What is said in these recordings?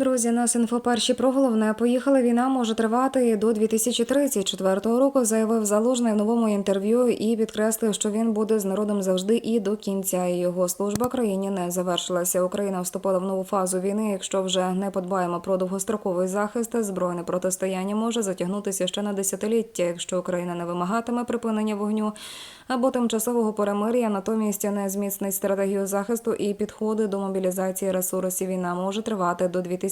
Друзі, нас інфоперші про головне. Поїхала війна може тривати і до 2034 року. Заявив залужний в новому інтерв'ю і підкреслив, що він буде з народом завжди і до кінця. Його служба країні не завершилася. Україна вступила в нову фазу війни. Якщо вже не подбаємо про довгостроковий захист, збройне протистояння може затягнутися ще на десятиліття. Якщо Україна не вимагатиме припинення вогню або тимчасового перемир'я, натомість не зміцнить стратегію захисту і підходи до мобілізації ресурсів. Війна може тривати до 2034 року,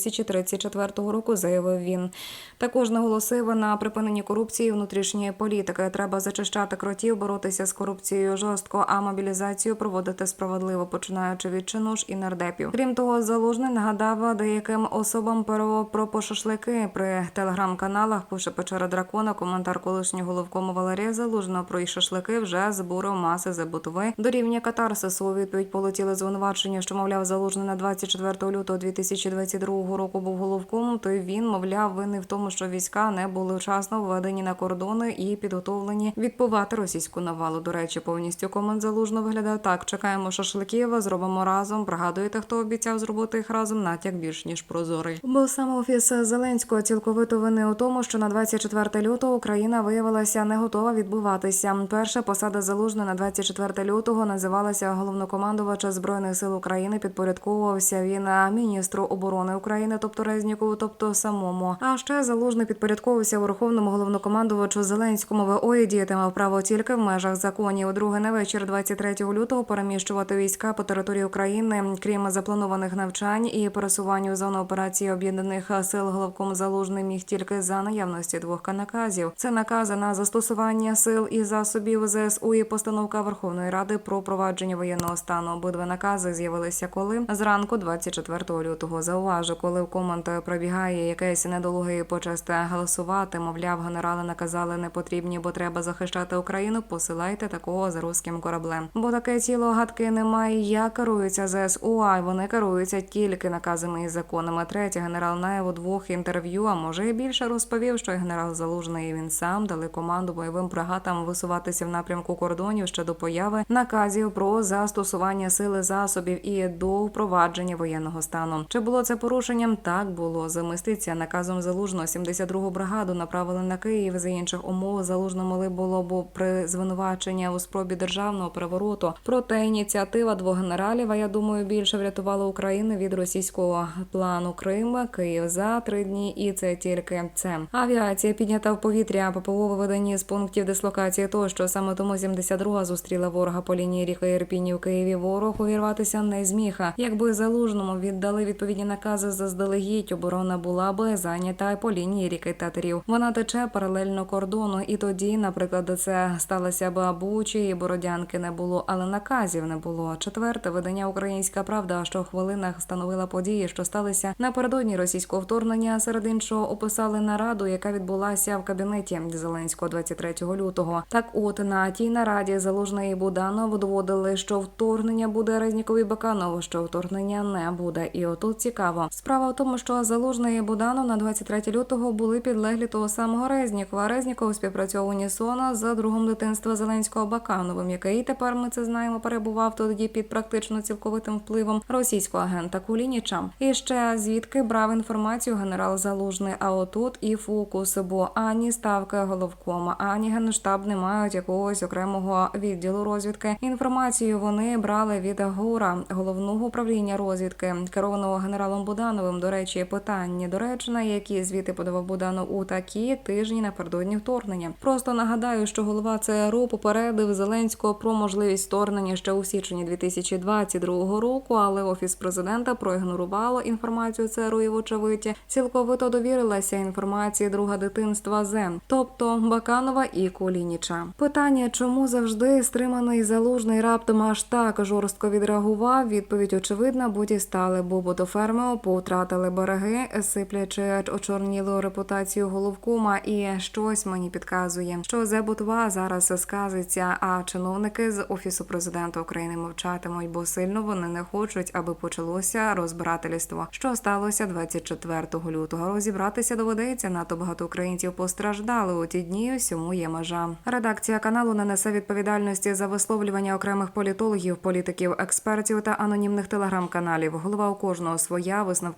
заявив він. Також наголосив на припиненні корупції внутрішньої політики. Треба зачищати кротів, боротися з корупцією жорстко, а мобілізацію проводити справедливо, починаючи від чинуш і нардепів. Крім того, залужний нагадав деяким особам про, пошашлики при телеграм-каналах. Пише печера дракона. Коментар колишнього головкому Валерія Залужного про і шашлики вже збурив маси забутови. До рівня катарсису у відповідь полетіли звинувачення, що мовляв залужний на 24 лютого 2022 року був головком. То він мовляв винний в тому, що війська не були вчасно введені на кордони і підготовлені відповати російську навалу. До речі, повністю комент залужно виглядає так: чекаємо шашликів, зробимо разом. Пригадуєте, хто обіцяв зробити їх разом? Натяк більш ніж прозорий. Бо саме офіс Зеленського цілковито винний у тому, що на 24 лютого Україна виявилася не готова відбуватися. Перша посада залужна на 24 лютого називалася головнокомандувача збройних сил України. Підпорядковувався він міністру оборони України, тобто Резнікову, тобто самому. А ще залужний підпорядковувався верховному головнокомандувачу Зеленському. ВО і діяти право тільки в межах законів. Друге на вечір 23 лютого переміщувати війська по території України, крім запланованих навчань і пересування у зону операції об'єднаних сил головком залужний міг тільки за наявності двох наказів. Це накази на застосування сил і засобів ЗСУ і постановка Верховної Ради про провадження воєнного стану. Обидва накази з'явилися коли зранку 24 лютого. Зауважу, коли в комент пробігає якесь недолуге і почасте голосувати. Мовляв, генерали наказали не потрібні, бо треба захищати Україну. Посилайте такого за руським кораблем. Бо таке тіло гадки немає. Як керуються ЗСУ, а вони керуються тільки наказами і законами. Третє генерал Наєв у двох інтерв'ю, а може і більше розповів, що генерал Залужний і він сам дали команду бойовим бригадам висуватися в напрямку кордонів ще до появи наказів про застосування сили засобів і до впровадження воєнного стану. Чи було це порушенням? Так було. Замиститься наказом залужного 72-гу бригаду направили на Київ. За інших умов залужно мали було б при звинувачення у спробі державного перевороту. Проте ініціатива двох генералів, а я думаю, більше врятувала Україну від російського плану Крим, Київ за три дні, і це тільки це. Авіація піднята в повітря ППО виведені з пунктів дислокації. Тощо саме тому 72-га зустріла ворога по лінії ріки Ірпіні в Києві. Ворог увірватися не зміг. Якби залужному віддали відповідні накази заздалегідь, оборона була би зайнята по лінії ріки Татерів. Вона тече паралельно кордону, і тоді, наприклад, це сталося б Бучі і Бородянки не було, але наказів не було. Четверте видання Українська Правда, що хвилинах становила події, що сталися напередодні російського вторгнення. Серед іншого описали нараду, яка відбулася в кабінеті Зеленського 23 лютого. Так, от на тій нараді залужний Буданов доводили, що вторгнення буде Резнікові Баканов, що вторгнення не буде. І отут цікаво. Справа в тому, що залужний і Буданов на 23 лютого були підлеглі того самого Резнікова. Резніков співпрацював унісона з другом дитинства Зеленського Бакановим, який тепер ми це знаємо, перебував тоді під практично цілковитим впливом російського агента Кулініча. І ще звідки брав інформацію генерал Залужний. А отут і фокус, бо ані ставка головкома, ані генштаб не мають якогось окремого відділу розвідки. Інформацію вони брали від ГУРа, головного управління розвідки, керованого генералом Будановим. До речі, питання доречна, які звіти подавав Буданов у такі тижні напередодні вторгнення. Просто нагадаю, що голова ЦРУ попередив Зеленського про можливість вторгнення ще у січні 2022 року, але офіс президента проігнорувало інформацію ЦРУ і вочевидь цілковито довірилася інформації друга дитинства Зен, тобто Баканова і Кулініча. Питання, чому завжди стриманий залужний раптом аж так жорстко відреагував? Відповідь очевидна, будь і стали, бо ботоферми повтратили береги, сиплячи очорнілу репутацію головкома, і щось мені підказує, що Зебутва зараз сказиться. А чиновники з офісу президента України мовчатимуть, бо сильно вони не хочуть, аби почалося розбирательство. Що сталося 24 лютого? Розібратися доведеться. Надто багато українців постраждали у ті дні. Всьому є межа. Редакція каналу не несе відповідальності за висловлювання окремих політологів, політиків, експертів та анонімних телеграм-каналів. Голова у кожного своя висновки